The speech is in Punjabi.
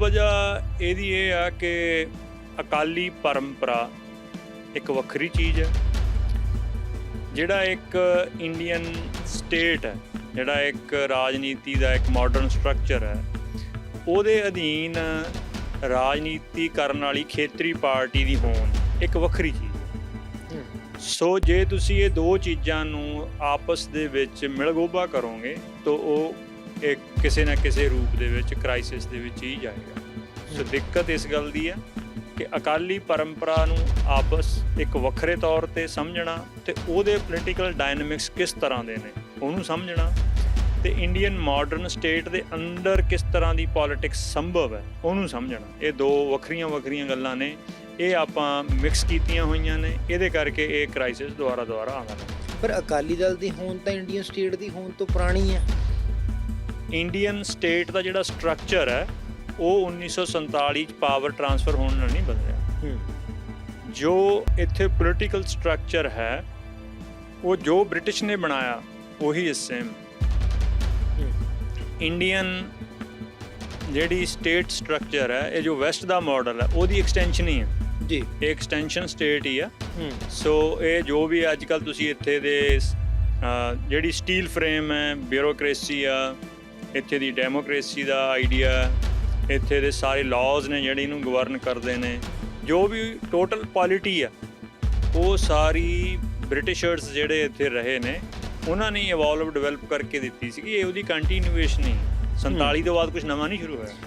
ਵਜ੍ਹਾ ਇਹਦੀ ਇਹ ਆ ਕਿ ਅਕਾਲੀ ਪਰੰਪਰਾ ਇੱਕ ਵੱਖਰੀ ਚੀਜ਼ ਹੈ, ਜਿਹੜਾ ਇੱਕ ਇੰਡੀਅਨ ਸਟੇਟ ਹੈ, ਜਿਹੜਾ ਇੱਕ ਰਾਜਨੀਤੀ ਦਾ ਇੱਕ ਮਾਡਰਨ ਸਟਰਕਚਰ ਹੈ, ਉਹਦੇ ਅਧੀਨ ਰਾਜਨੀਤੀ ਕਰਨ ਵਾਲੀ ਖੇਤਰੀ ਪਾਰਟੀ ਦੀ ਹੋਣ ਇੱਕ ਵੱਖਰੀ ਚੀਜ਼ ਹੈ। ਸੋ ਜੇ ਤੁਸੀਂ ਇਹ ਦੋ ਚੀਜ਼ਾਂ ਨੂੰ ਆਪਸ ਦੇ ਵਿੱਚ ਮਿਲਗੋਬਾ ਕਰੋਗੇ, ਤਾਂ ਉਹ ਇਹ ਕਿਸੇ ਨਾ ਕਿਸੇ ਰੂਪ ਦੇ ਵਿੱਚ ਕ੍ਰਾਈਸਿਸ ਦੇ ਵਿੱਚ ਹੀ ਜਾਏਗਾ। ਸੋ ਦਿੱਕਤ ਇਸ ਗੱਲ ਦੀ ਹੈ ਕਿ ਅਕਾਲੀ ਪਰੰਪਰਾ ਨੂੰ ਆਪਸ ਇੱਕ ਵੱਖਰੇ ਤੌਰ ਤੇ ਸਮਝਣਾ ਤੇ ਉਹਦੇ ਪੋਲੀਟੀਕਲ ਡਾਇਨਾਮਿਕਸ ਕਿਸ ਤਰ੍ਹਾਂ ਦੇ ਨੇ, ਉਹਨੂੰ ਸਮਝਣਾ ਤੇ ਇੰਡੀਅਨ ਮਾਡਰਨ ਸਟੇਟ ਦੇ ਅੰਦਰ ਕਿਸ ਤਰ੍ਹਾਂ ਦੀ ਪੋਲਿਟਿਕਸ ਸੰਭਵ ਹੈ, ਉਹਨੂੰ ਸਮਝਣਾ। ਇਹ ਦੋ ਵੱਖਰੀਆਂ ਵੱਖਰੀਆਂ ਗੱਲਾਂ ਨੇ, ਇਹ ਆਪਾਂ ਮਿਕਸ ਕੀਤੀਆਂ ਹੋਈਆਂ ਨੇ, ਇਹਦੇ ਕਰਕੇ ਇਹ ਕ੍ਰਾਈਸਿਸ ਦੁਬਾਰਾ ਦੁਆਰਾ ਆਉਂਦਾ ਪਰ ਅਕਾਲੀ ਦਲ ਦੀ ਹੋਂਦ ਤਾਂ ਇੰਡੀਅਨ ਸਟੇਟ ਦੀ ਹੋਂਦ ਤੋਂ ਪੁਰਾਣੀ ਹੈ। ਇੰਡੀਅਨ ਸਟੇਟ ਦਾ ਜਿਹੜਾ ਸਟਰਕਚਰ ਹੈ ਉਹ 1947 ਚ ਪਾਵਰ ਟਰਾਂਸਫਰ ਹੋਣ ਨਾਲ ਨਹੀਂ ਬਦਲਿਆ। ਜੋ ਇੱਥੇ ਪੋਲੀਟੀਕਲ ਸਟਰਕਚਰ ਹੈ ਉਹ ਜੋ ਬ੍ਰਿਟਿਸ਼ ਨੇ ਬਣਾਇਆ ਉਹੀ ਇਸ ਸੇਮ ਇੰਡੀਅਨ ਜਿਹੜੀ ਸਟੇਟ ਸਟਰਕਚਰ ਹੈ ਇਹ ਜੋ ਵੈਸਟ ਦਾ ਮਾਡਲ ਹੈ ਉਹਦੀ ਐਕਸਟੈਂਸ਼ਨ ਹੀ ਹੈ। ਜੀ। ਇਹ ਐਕਸਟੈਂਸ਼ਨ ਸਟੇਟ ਹੀ ਆ। ਹੂੰ। ਸੋ ਇਹ ਜੋ ਵੀ ਅੱਜ ਕੱਲ ਤੁਸੀਂ ਇੱਥੇ ਦੇ ਜਿਹੜੀ ਸਟੀਲ ਫਰੇਮ ਹੈ ਬਿਊਰੋਕ੍ਰੇਸੀ ਆ ਇੱਥੇ ਦੀ ਡੈਮੋਕ੍ਰੇਸੀ ਦਾ ਆਈਡੀਆ ਇੱਥੇ ਦੇ ਸਾਰੇ ਲਾਜ਼ ਨੇ ਜਿਹੜੇ ਇਹਨੂੰ ਗਵਰਨ ਕਰਦੇ ਨੇ। ਜੋ ਵੀ ਟੋਟਲ ਪੋਲਿਟੀ ਆ ਉਹ ਸਾਰੀ ਬ੍ਰਿਟਿਸ਼ਰਸ ਜਿਹੜੇ ਇੱਥੇ ਰਹੇ ਨੇ ਉਹਨਾਂ ਨੇ ਇਵੋਲਵ ਡਿਵੈਲਪ ਕਰਕੇ ਦਿੱਤੀ ਸੀਗੀ। ਇਹ ਉਹਦੀ ਕੰਟੀਨਿਊਏਸ਼ਨ ਹੀ। 47 ਤੋਂ ਬਾਅਦ ਕੁਝ ਨਵਾਂ ਨਹੀਂ ਸ਼ੁਰੂ ਹੋਇਆ।